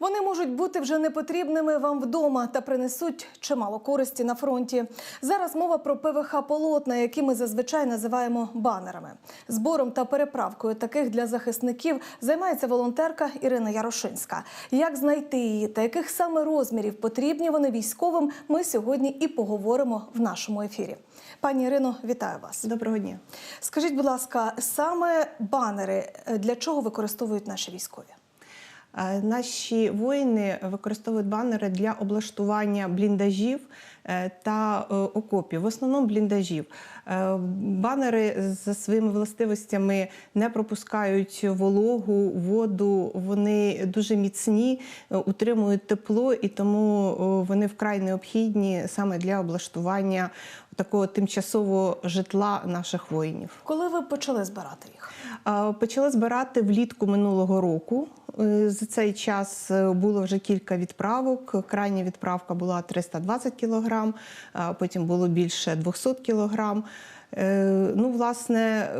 Вони можуть бути вже непотрібними вам вдома та принесуть чимало користі на фронті. Зараз мова про ПВХ полотна, які ми зазвичай називаємо банерами. Збором та переправкою таких для захисників займається волонтерка Ірина Ярошинська. Як знайти її та яких саме розмірів потрібні вони військовим, ми сьогодні і поговоримо в нашому ефірі. Пані Ірино, вітаю вас. Доброго дня. Скажіть, будь ласка, саме банери для чого використовують наші військові? Е, Наші воїни використовують банери для облаштування бліндажів та е, окопів, в основному бліндажів. Е, Банери за своїми властивостями не пропускають вологу, воду. Вони дуже міцні, е, утримують тепло, і тому е, вони вкрай необхідні саме для облаштування такого тимчасового житла наших воїнів. Коли ви почали збирати їх? Почали збирати влітку минулого року. Е, За цей час е, було вже кілька відправок. Крайня відправка була 320 кілограм, потім було більше 200 кілограм. Е, Ну, власне,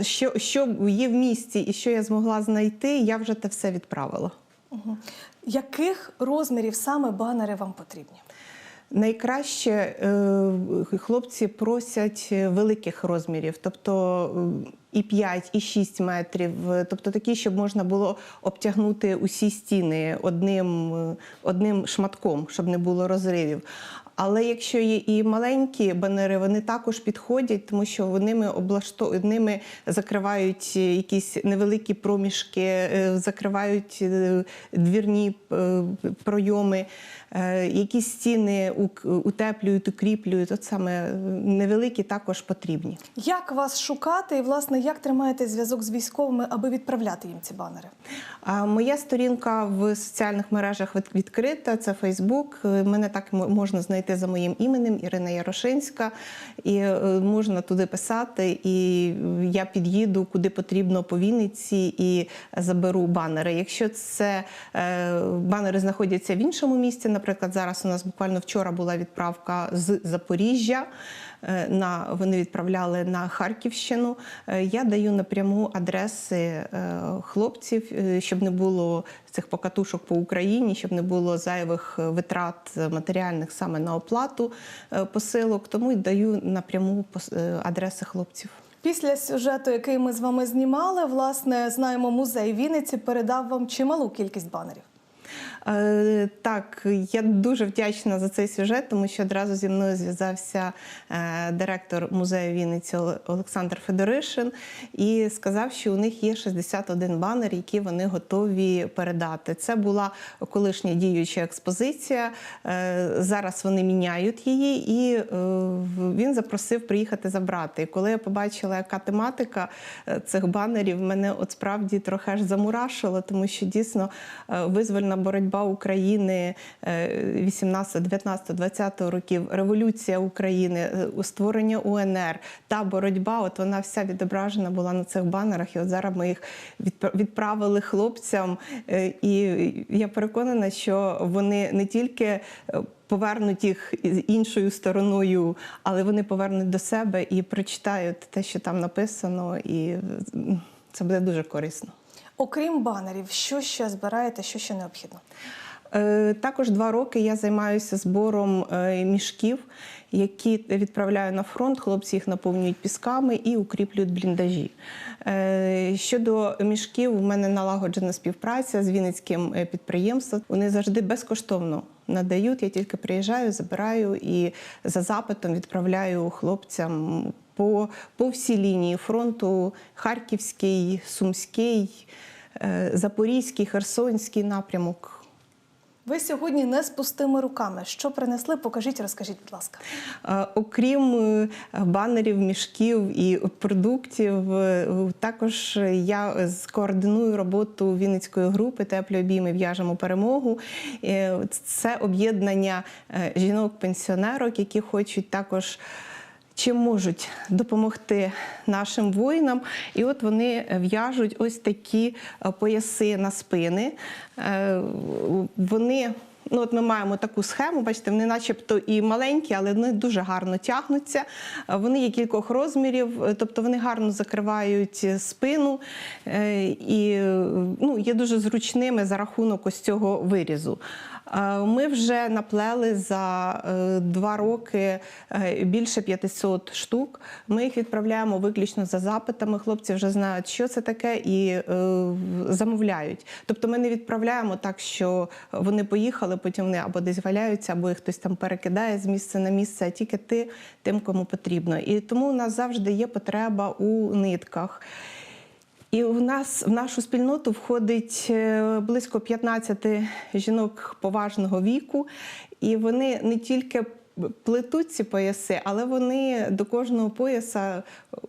е, що, що є в місті і що я змогла знайти, я вже те все відправила. Угу. Яких розмірів саме банери вам потрібні? Найкраще е, хлопці просять великих розмірів, тобто і 5, і 6 метрів, тобто такі, щоб можна було обтягнути усі стіни одним, одним шматком, щоб не було розривів. Але якщо є і маленькі банери, вони також підходять, тому що вони облашто... ними закривають якісь невеликі проміжки, е, закривають е, двірні е, пройоми, е, якісь стіни утеплюють, укріплюють. От саме е, невеликі також потрібні. Як вас шукати і, власне, як тримаєте зв'язок з військовими, аби відправляти їм ці банери? Моя сторінка в соціальних мережах відкрита. Це Фейсбук. Е, Мене так можна знайти за моїм іменем Ірина Ярошинська. І е, можна туди писати. І я під'їду куди потрібно по Вінниці і заберу банери. Якщо це е, банери знаходяться в іншому місці, наприклад, зараз у нас буквально вчора була відправка з Запоріжжя. е, На вони відправляли на Харківщину. Я даю напряму адреси хлопців, щоб не було цих покатушок по Україні, щоб не було зайвих е, витрат матеріальних саме на оплату е, посилок. Тому й даю напряму е, адреси хлопців. Після сюжету, який ми з вами знімали, власне, знаємо, музей Вінниці передав вам чималу кількість банерів. Е, Так, я дуже вдячна за цей сюжет, тому що одразу зі мною зв'язався е, директор музею Вінниці Олександр Федоришин і сказав, що у них є 61 банер, які вони готові передати. Це була колишня діюча експозиція. Е, Зараз вони міняють її, і він запросив приїхати забрати. І коли я побачила, яка тематика цих банерів, мене от справді трохи аж замурашило, тому що дійсно визвольна боротьба України е, 18, 19, 20 років, революція України, е, створення УНР, та боротьба, от вона вся відображена була на цих банерах. І от зараз ми їх відправили хлопцям. е, І я переконана, що вони не тільки е, повернуть їх іншою стороною, але вони повернуть до себе і прочитають те, що там написано, і це буде дуже корисно. Окрім банерів, що ще збираєте, що ще необхідно? Е, Також два роки я займаюся збором е, мішків, які відправляю на фронт. Хлопці їх наповнюють пісками і укріплюють бліндажі. Е, Щодо мішків, у мене налагоджена співпраця з Вінницьким підприємством. Вони завжди безкоштовно надають. Я тільки приїжджаю, забираю і за запитом відправляю хлопцям по, по всій лінії фронту: Харківський, Сумський, е, Запорізький, Херсонський напрямок. Ви сьогодні не з пустими руками. Що принесли? Покажіть, розкажіть, будь ласка. Е, Окрім е, банерів, мішків і продуктів, також я скоординую роботу Вінницької групи Теплі обійми в'яжемо перемогу. Це об'єднання жінок-пенсіонерок, які хочуть також. Чим можуть допомогти нашим воїнам, і от вони в'яжуть ось такі е, пояси на спини. Е, Вони Ну, от ми маємо таку схему, бачите, вони начебто і маленькі, але вони дуже гарно тягнуться. Е, Вони є кількох розмірів, тобто вони гарно закривають спину і ну, є дуже зручними за рахунок ось цього вирізу. Е, Ми вже наплели за е, два роки е, більше 500 штук. Ми їх відправляємо виключно за запитами. Хлопці вже знають, що це таке, і замовляють. Тобто ми не відправляємо так, що вони поїхали, потім вони або десь валяються, або їх хтось там перекидає з місця на місце, а тільки ти тим, кому потрібно. І тому у нас завжди є потреба у нитках. І в нас в нашу спільноту входить е, близько 15 жінок поважного віку, і вони не тільки плетуть ці пояси, але вони до кожного пояса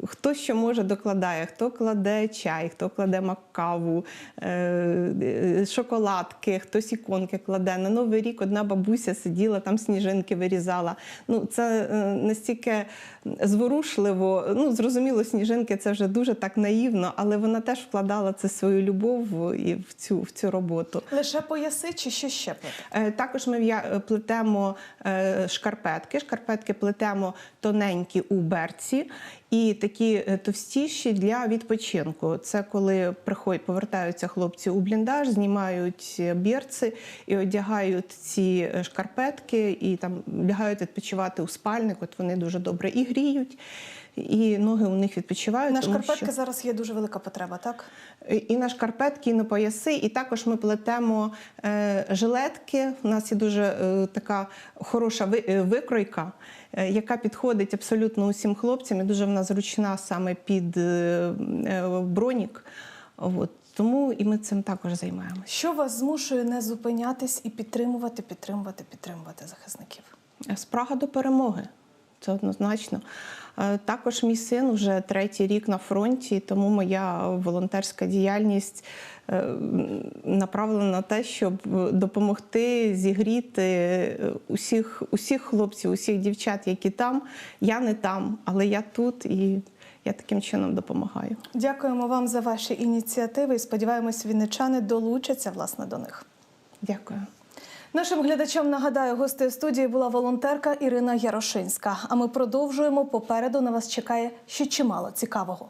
хто що може докладає, хто кладе чай, хто кладе макаву, е, е, шоколадки, хтось іконки кладе. На Новий рік одна бабуся сиділа, там сніжинки вирізала. Ну, це е, настільки зворушливо. Ну, зрозуміло, сніжинки це вже дуже так наївно, але вона теж вкладала це свою любов і в цю, в цю роботу. Лише пояси чи що ще плете? Також ми плетемо е, шкарпетки. Шкарпетки плетемо тоненькі у берці і такі е, товстіші для відпочинку. Це коли приходять, повертаються хлопці у бліндаж, знімають е, берці і одягають ці е, шкарпетки, і там лягають відпочивати у спальник. От вони дуже добре і гріють, і ноги у них відпочивають. На шкарпетки що- зараз є дуже велика потреба, так? і на шкарпетки, і на пояси. І також ми плетемо е, жилетки. У нас є дуже е, така хороша е, викройка, е, яка підходить абсолютно усім хлопцям. І дуже вона зручна саме під е, е, бронік. От. Тому і ми цим також займаємося. Що вас змушує не зупинятись і підтримувати, підтримувати, підтримувати захисників? Спрага до перемоги. Це однозначно. Е, Також мій син вже третій рік на фронті, тому моя волонтерська діяльність е, направлена на те, щоб допомогти зігріти е, усіх, усіх хлопців, усіх дівчат, які там. Я не там, але я тут і я таким чином допомагаю. Дякуємо вам за ваші ініціативи і сподіваємось, вінничани долучаться власне до них. Дякую. Нашим глядачам нагадаю, гостею студії була волонтерка Ірина Ярошинська. А ми продовжуємо. Попереду на вас чекає ще чимало цікавого.